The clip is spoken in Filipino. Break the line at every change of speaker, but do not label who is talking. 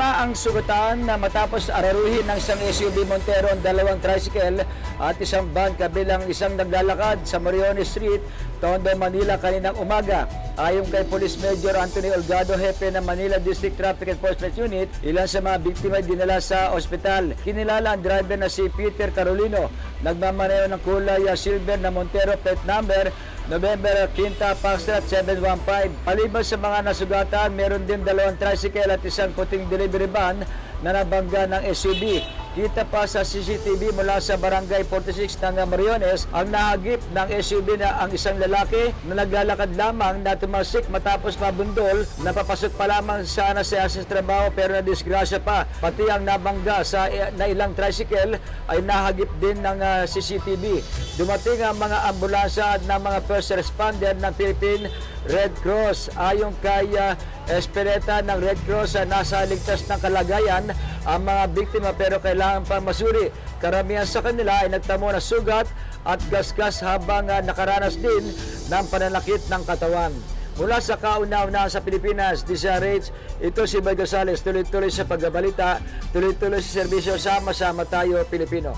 Lima ang sugatan na matapos araruhin ng isang SUV Montero ang dalawang tricycle at isang van kabilang isang naglalakad sa Moriones Street, Tondo, Manila kaninang umaga. Ayon kay Police Major Anthony Olgado, hepe ng Manila District Traffic Enforcement Unit, ilan sa mga biktima ay dinala sa ospital. Kinilala ang driver na si Peter Carolino, nagmamaneho ng kulay silver na Montero plate number November 5, Foxtrot 715. Paliban sa mga nasugatan, meron din dalawang tricycle at isang puting delivery van na nabangga ng SUV. Kita pa sa CCTV mula sa Barangay 46 ng Mariones ang nahagip ng SUV na ang isang lalaki na naglalakad lamang na tumasik matapos mabundol napapasok pa lamang sana sa sa trabaho pero nadisgrasya pa. Pati ang nabangga sa na ilang tricycle ay nahagip din ng ah, CCTV. Dumating ang mga ambulansya at ng mga first responder ng Philippine Red Cross. Ayon kay ah, Espereta ng Red Cross na nasa ligtas ng kalagayan ang mga biktima pero kailangan pa masuri. Karamihan sa kanila ay nagtamo na sugat at gasgas habang ah, nakaranas din ng pananakit ng katawan. Mula sa kauna-unahan sa Pilipinas, DZRH, ito si Bay Gonzales, tuloy-tuloy sa pagbabalita, tuloy-tuloy sa serbisyo, sama-sama tayo Pilipino.